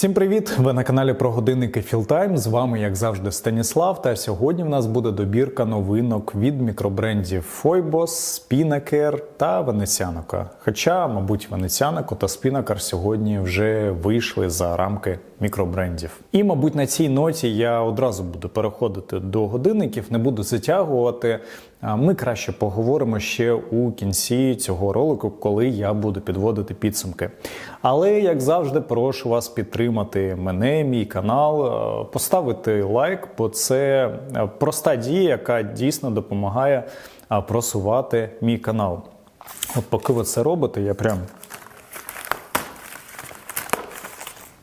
Всім привіт! Ви на каналі про годинники Філтайм. З вами, як завжди, Станіслав. Та сьогодні в нас буде добірка новинок від мікробрендів Foibos, Spinnaker та Venetianoco. Хоча, мабуть, Venetianoco та Spinnaker сьогодні вже вийшли за рамки мікробрендів. І, мабуть, на цій ноті я одразу буду переходити до годинників, не буду затягувати. Ми краще поговоримо ще у кінці цього ролику, коли я буду підводити підсумки. Але як завжди, прошу вас підтримати мене, мій канал, е, поставити лайк, бо це е, проста дія, яка дійсно допомагає е, просувати мій канал. От поки ви це робите, я прям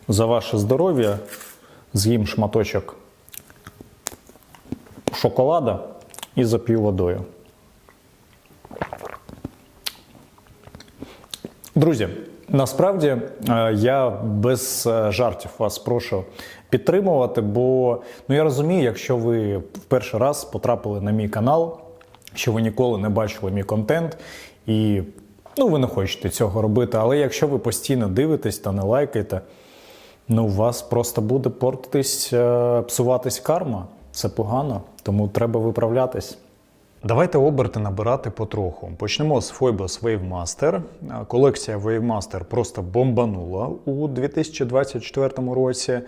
за ваше здоров'я з'їм шматочок шоколада і зап'ю водою. Друзі, насправді е, я без е, жартів вас прошу підтримувати, бо ну я розумію, якщо ви в перший раз потрапили на мій канал, що ви ніколи не бачили мій контент і ну, ви не хочете цього робити. Але якщо ви постійно дивитесь та не лайкаєте, ну у вас просто буде портитись, е, псуватись карма. Це погано, тому треба виправлятись. Давайте оберти набирати потроху. Почнемо з Phoibos Wavemaster. Колекція Wavemaster просто бомбанула у 2024 році.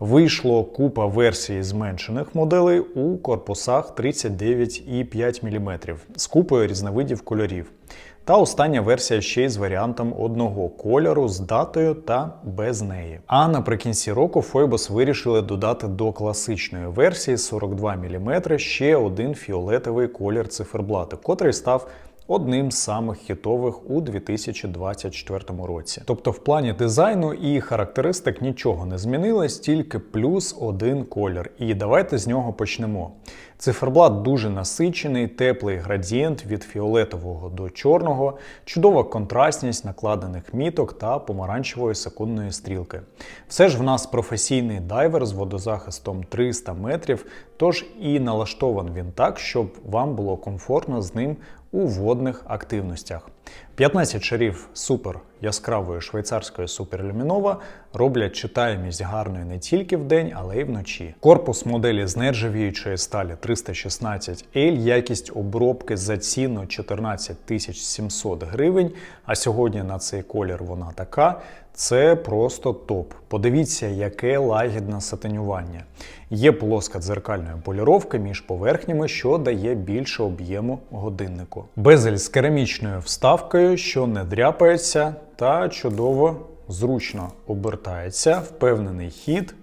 Вийшло купа версій зменшених моделей у корпусах 39,5 мм з купою різновидів кольорів. Та остання версія ще й з варіантом одного кольору з датою та без неї. А наприкінці року Phoibos вирішили додати до класичної версії 42 мм ще один фіолетовий колір циферблати, котрий став одним з самих хітових у 2024 році. Тобто, в плані дизайну і характеристик нічого не змінилось, тільки плюс один колір. І давайте з нього почнемо. Циферблат дуже насичений, теплий градієнт від фіолетового до чорного, чудова контрастність накладених міток та помаранчевої секундної стрілки. Все ж в нас професійний дайвер з водозахистом 300 метрів, тож і налаштований він так, щоб вам було комфортно з ним у водних активностях. 15 шарів супер яскравої швейцарської суперлюмінова роблять читаємість гарною не тільки вдень, але й вночі. Корпус моделі з нержавіючої сталі 316L, якість обробки за ціну 14 700 гривень. А сьогодні на цей колір вона така. Це просто топ. Подивіться, яке лагідне сатинювання. Є плоска дзеркальної поліровки між поверхнями, що дає більше об'єму годиннику. Безель з керамічною вставкою, що не дряпається та чудово зручно обертається, впевнений хід.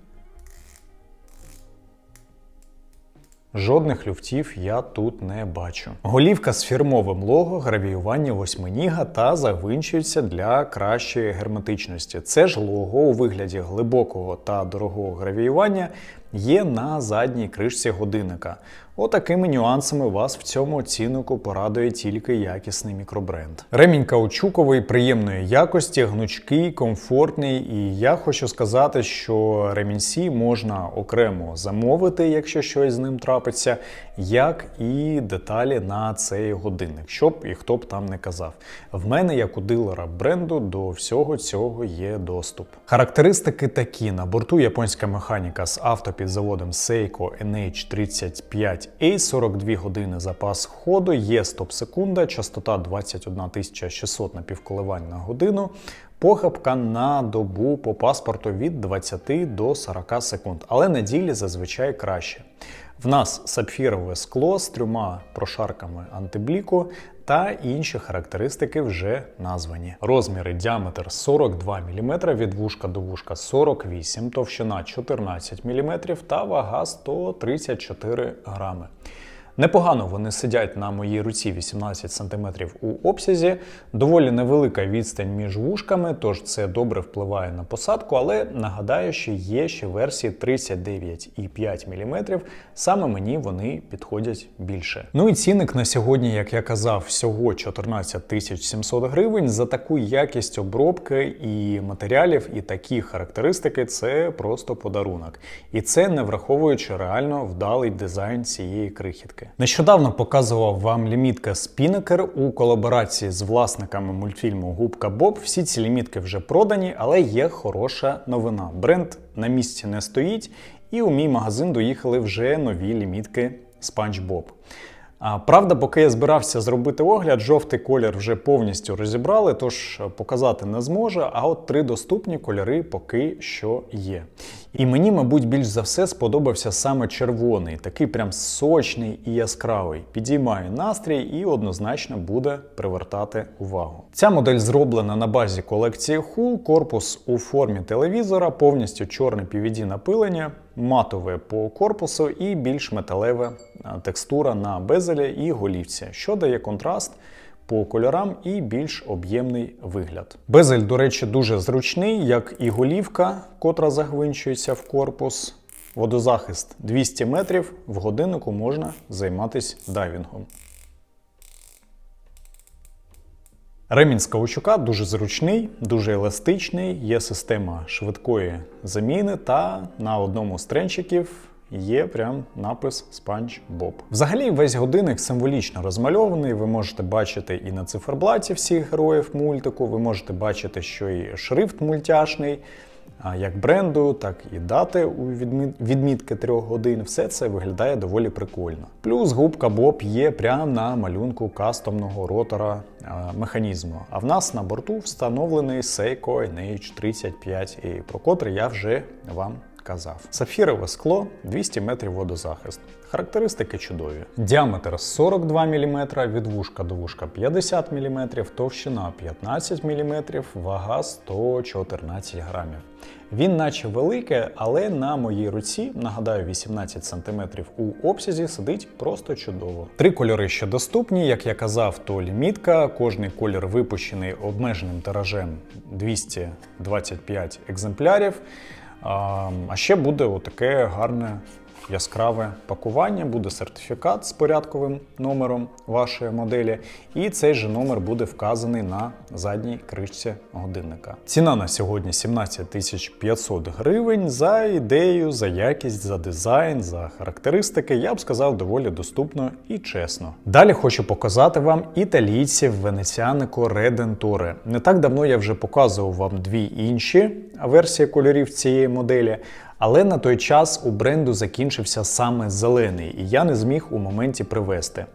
Жодних люфтів я тут не бачу. Голівка з фірмовим лого, гравіювання восьминіга та завинчується для кращої герметичності. Це ж лого у вигляді глибокого та дорогого гравіювання є на задній кришці годинника. Отакими нюансами вас в цьому ціннику порадує тільки якісний мікробренд. Ремінь каучуковий, приємної якості, гнучкий, комфортний. І я хочу сказати, що ремінці можна окремо замовити, якщо щось з ним трапиться, як і деталі на цей годинник, щоб і хто б там не казав. В мене, як у дилера бренду, до всього цього є доступ. Характеристики такі: на борту японська механіка з автопідзаводом Seiko NH35 a 42 години запас ходу, є стоп-секунда, частота 21 600 напівколивань на годину, похабка на добу по паспорту від 20 до 40 секунд, але на ділі зазвичай краще. В нас сапфірове скло з трьома прошарками антибліку та інші характеристики вже названі. Розміри діаметр 42 мм, від вушка до вушка 48, товщина 14 мм та вага 134 грами. Непогано вони сидять на моїй руці 18 см у обсязі, доволі невелика відстань між вушками, тож це добре впливає на посадку, але нагадаю, що є ще версії 39,5 мм, саме мені вони підходять більше. Ну і цінник на сьогодні, як я казав, всього 14 700 гривень. За таку якість обробки і матеріалів, і такі характеристики це просто подарунок. І це не враховуючи реально вдалий дизайн цієї крихітки. Нещодавно показував вам лімітка Spinnaker у колаборації з власниками мультфільму Губка Боб. Всі ці лімітки вже продані, але є хороша новина. Бренд на місці не стоїть, і у мій магазин доїхали вже нові лімітки SpongeBob. Правда, поки я збирався зробити огляд, жовтий колір вже повністю розібрали, тож показати не зможу. А от три доступні кольори поки що є. І мені, мабуть, більш за все сподобався саме червоний, такий прям сочний і яскравий. Підіймає настрій і однозначно буде привертати увагу. Ця модель зроблена на базі колекції Hull, корпус у формі телевізора, повністю чорне PVD напилення, матове по корпусу і більш металева текстура на безелі і голівці, що дає контраст по кольорам і більш об'ємний вигляд. Безель, до речі, дуже зручний, як і голівка, котра загвинчується в корпус. Водозахист 200 метрів в годиннику можна займатися дайвінгом. Ремінь з каучука дуже зручний, дуже еластичний, є система швидкої заміни, та на одному з тренчиків є прям напис SpongeBob. Взагалі, весь годинник символічно розмальований. Ви можете бачити і на циферблаті всіх героїв мультику, ви можете бачити, що і шрифт мультяшний. Як бренду, так і дати у відмітки трьох годин, все це виглядає доволі прикольно. Плюс губка Боб є прямо на малюнку кастомного ротора механізму. А в нас на борту встановлений Seiko NH35A, про котрий я вже вам казав. Сапфірове скло 200 метрів водозахист. Характеристики чудові. Діаметр 42 мм, від вушка до вушка 50 мм, товщина 15 мм, вага 114 грамів. Він наче велике, але на моїй руці, нагадаю, 18 см у обсязі сидить просто чудово. Три кольори ще доступні, як я казав, то лімітка. Кожний колір випущений обмеженим тиражем 225 екземплярів. А ще буде отаке гарне яскраве пакування, буде сертифікат з порядковим номером вашої моделі, і цей же номер буде вказаний на задній кришці годинника. Ціна на сьогодні 17 500 гривень. За ідею, за якість, за дизайн, за характеристики, я б сказав, доволі доступно і чесно. Далі хочу показати вам італійців Венеціанико Redentore. Не так давно я вже показував вам дві інші версії кольорів цієї моделі. Але на той час у бренду закінчився саме зелений, і я не зміг у моменті привезти.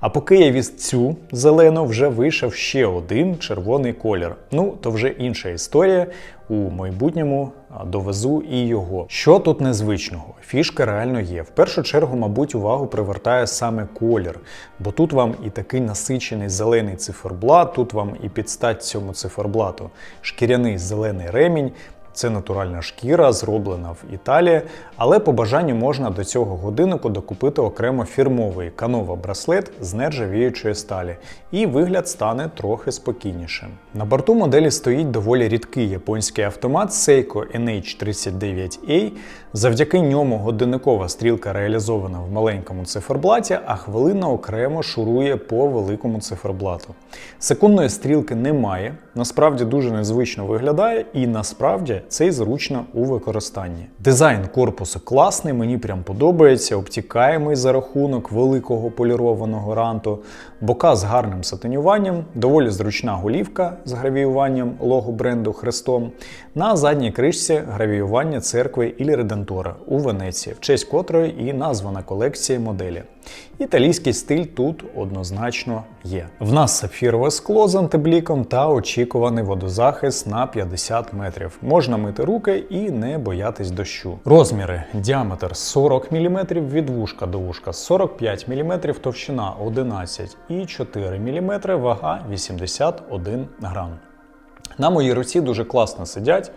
А поки я віз цю зелену, вже вийшов ще один червоний колір. Ну, то вже інша історія. У майбутньому довезу і його. Що тут незвичного? Фішка реально є. В першу чергу, мабуть, увагу привертає саме колір, бо тут вам і такий насичений зелений циферблат, тут вам і підстать цьому циферблату шкіряний зелений ремінь. Це натуральна шкіра, зроблена в Італії, але по бажанню можна до цього годиннику докупити окремо фірмовий канова браслет з нержавіючої сталі, і вигляд стане трохи спокійнішим. На борту моделі стоїть доволі рідкий японський автомат Seiko NH39A. Завдяки ньому годинникова стрілка реалізована в маленькому циферблаті, а хвилина окремо шурує по великому циферблату. Секундної стрілки немає, насправді дуже незвично виглядає, і насправді це зручно у використанні. Дизайн корпусу класний, мені прям подобається, обтікаємий за рахунок великого полірованого ранту, бока з гарним сатинюванням, доволі зручна голівка з гравіюванням лого бренду хрестом. На задній кришці гравіювання церкви Ілі Редентора у Венеції, в честь котрої і названа колекція моделі. Італійський стиль тут однозначно є. В нас сапфірове скло з антибліком та очікуваний водозахист на 50 метрів. Можна мити руки і не боятись дощу. Розміри: діаметр 40 мм від вушка до вушка, 45 мм товщина 11,4 мм, вага 81 грам. На моїй руці дуже класно сидять.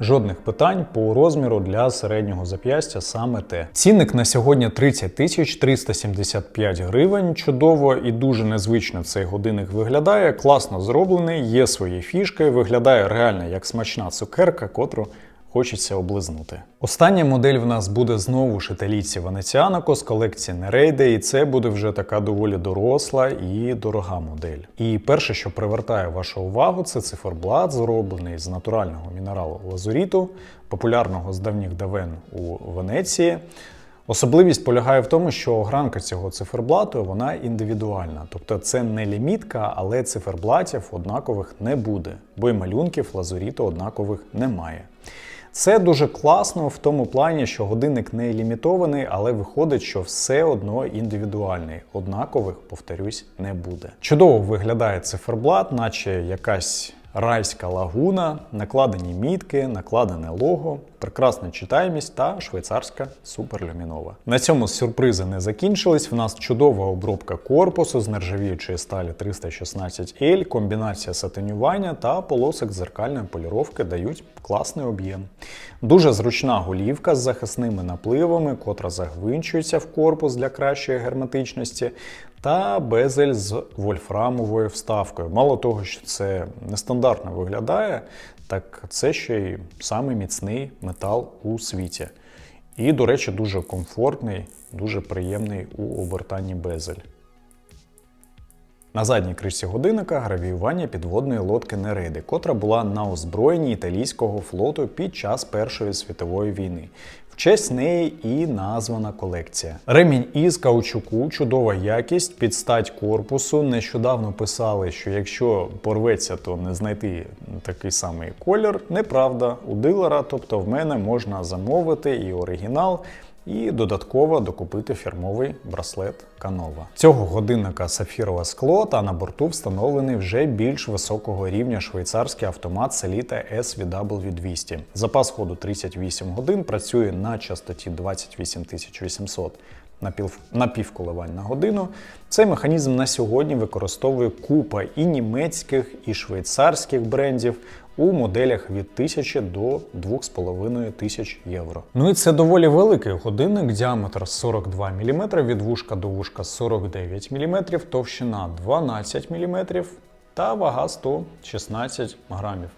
Жодних питань по розміру для середнього зап'ястя саме те. Цінник на сьогодні 30 тисяч 375 гривень. Чудово і дуже незвично цей годинник виглядає. Класно зроблений, є свої фішки, виглядає реально як смачна цукерка, котру хочеться облизнути. Остання модель в нас буде знову ж італійці Венеціанако з колекції Нерейде, і це буде вже така доволі доросла і дорога модель. І перше, що привертає вашу увагу, це циферблат, зроблений з натурального мінералу лазуріту, популярного з давніх давен у Венеції. Особливість полягає в тому, що огранка цього циферблату вона індивідуальна. Тобто це не лімітка, але циферблатів однакових не буде, бо й малюнків лазуріту однакових немає. Це дуже класно в тому плані, що годинник не лімітований, але виходить, що все одно індивідуальний. Однакових, повторюсь, не буде. Чудово виглядає циферблат, наче якась райська лагуна, накладені мітки, накладене лого, прекрасна читаємість та швейцарська суперлюмінова. На цьому сюрпризи не закінчились. В нас чудова обробка корпусу з нержавіючої сталі 316L, комбінація сатинювання та полосок дзеркальної поліровки дають класний об'єм. Дуже зручна голівка з захисними напливами, котра загвинчується в корпус для кращої герметичності, та безель з вольфрамовою вставкою. Мало того, що це нестандартно виглядає, так це ще й самий міцний метал у світі. І, до речі, дуже комфортний, дуже приємний у обертанні безель. На задній кришці годинника гравіювання підводної лодки Нереди, котра була на озброєнні італійського флоту під час Першої світової війни. В честь неї і названа колекція. Ремінь із каучуку, чудова якість, під стать корпусу. Нещодавно писали, що якщо порветься, то не знайти такий самий колір. Неправда, у дилера, тобто в мене можна замовити і оригінал. І додатково докупити фірмовий браслет Canova. Цього годинника сапфірове скло та на борту встановлений вже більш високого рівня швейцарський автомат Selita SVW200. Запас ходу 38 годин, працює на частоті 28800 напів, напівколивань на годину. Цей механізм на сьогодні використовує купа і німецьких, і швейцарських брендів у моделях від 1000 до 2500 євро. Ну і це доволі великий годинник, діаметр 42 мм, від вушка до вушка 49 мм, товщина 12 мм та вага 116 грамів.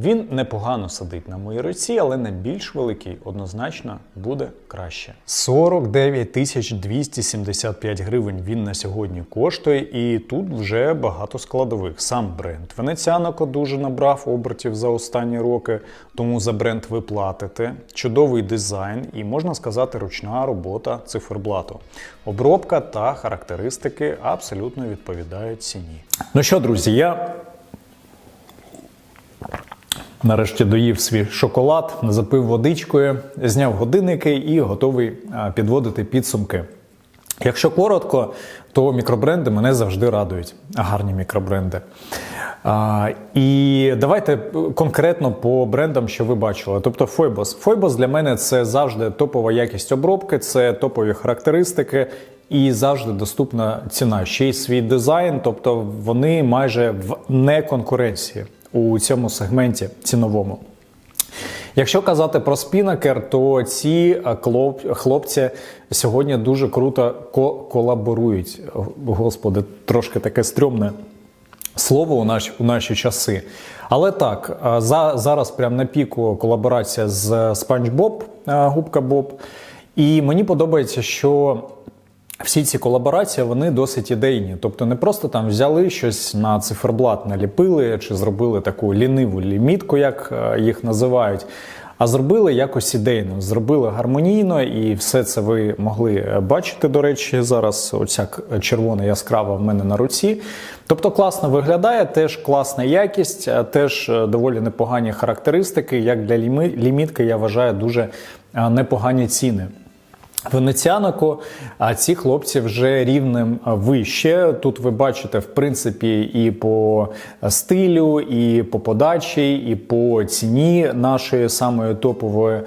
Він непогано сидить на моїй руці, але на більш великий однозначно буде краще. 49 тисяч 275 гривень він на сьогодні коштує, і тут вже багато складових. Сам бренд Венеціаноко дуже набрав обертів за останні роки, тому за бренд ви платите. Чудовий дизайн і можна сказати, ручна робота циферблату. Обробка та характеристики абсолютно відповідають ціні. Ну що, друзі, я Нарешті доїв свій шоколад, запив водичкою, зняв годинники і готовий підводити підсумки. Якщо коротко, то мікробренди мене завжди радують. Гарні мікробренди. А, і давайте конкретно по брендам, що ви бачили. Тобто Foibos. Foibos для мене це завжди топова якість обробки, це топові характеристики. І завжди доступна ціна. Ще й свій дизайн, тобто вони майже в неконкуренції у цьому сегменті ціновому. Якщо казати про спінакер, то ці хлопці сьогодні дуже круто ко колаборують. Господи, трошки таке стрьомне слово у наші, у наші часи. Але так, за, зараз прямо на піку колаборація з SpongeBob, губка Боб. І мені подобається, що всі ці колаборації вони досить ідейні. Тобто не просто там взяли щось на циферблат, наліпили чи зробили таку ліниву лімітку, як е, їх називають. А зробили якось ідейно, зробили гармонійно, і все це ви могли е, бачити. До речі, зараз оця червона яскрава в мене на руці. Тобто класно виглядає, теж класна якість, е, теж доволі непогані характеристики. Як для лімітки, я вважаю дуже непогані ціни. Венеціанику, а ці хлопці вже рівнем вище. Тут ви бачите, в принципі, і по стилю, і по подачі, і по ціні нашої самої топової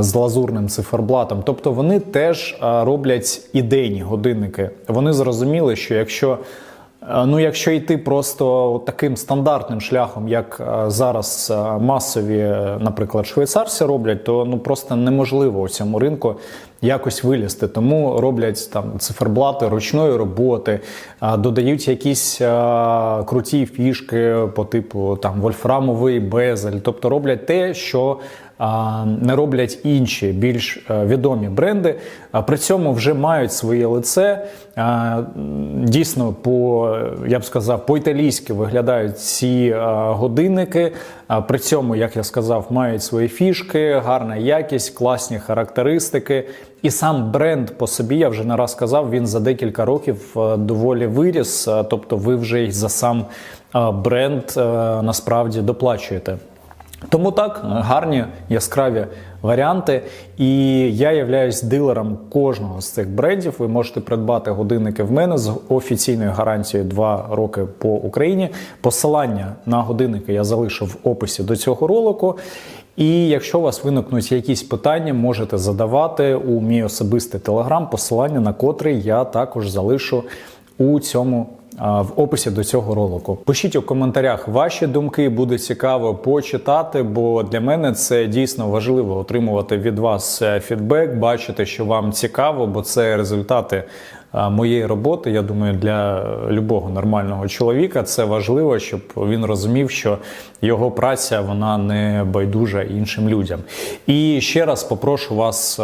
з лазурним циферблатом. Тобто вони теж роблять ідейні годинники. Вони зрозуміли, що якщо Ну, якщо йти просто таким стандартним шляхом, як зараз масові, наприклад, швейцарці роблять, то ну просто неможливо у цьому ринку якось вилізти. Тому роблять там циферблати ручної роботи, додають якісь круті фішки по типу там вольфрамовий безель, тобто роблять те, що а, не роблять інші більш е, відомі бренди. При цьому вже мають своє лице. Дійсно, по я б сказав, по-італійськи виглядають ці годинники. При цьому, як я сказав, мають свої фішки, гарна якість, класні характеристики. І сам бренд по собі, я вже не раз сказав, він за декілька років е, доволі виріс. Е, Тобто, ви вже й за сам е, бренд е, насправді доплачуєте. Тому так, гарні яскраві варіанти. І я являюсь дилером кожного з цих брендів. Ви можете придбати годинники в мене з офіційною гарантією 2 роки по Україні. Посилання на годинники я залишу в описі до цього ролику. І якщо у вас виникнуть якісь питання, можете задавати у мій особистий телеграм, посилання на котрий я також залишу у цьому в описі до цього ролику. Пишіть у коментарях ваші думки, буде цікаво почитати, бо для мене це дійсно важливо отримувати від вас е, фідбек, бачити, що вам цікаво, бо це результати моєї роботи. Я думаю, для любого нормального чоловіка це важливо, щоб він розумів, що його праця вона не байдужа іншим людям. І ще раз попрошу вас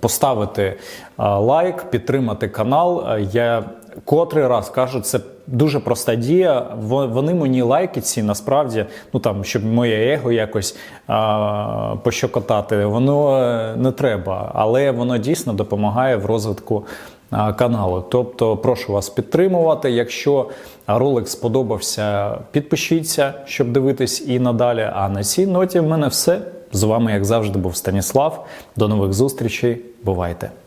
поставити лайк, підтримати канал. Я котрий раз кажу, це дуже проста дія. Вони мені лайки ці насправді, ну там, щоб моє его якось а, пощокотати, воно е, не треба, але воно дійсно допомагає в розвитку каналу. Тобто, прошу вас підтримувати. Якщо ролик сподобався, підпишіться, щоб дивитись і надалі. А на цій ноті в мене все. З вами, як завжди, був Станіслав. До нових зустрічей. Бувайте!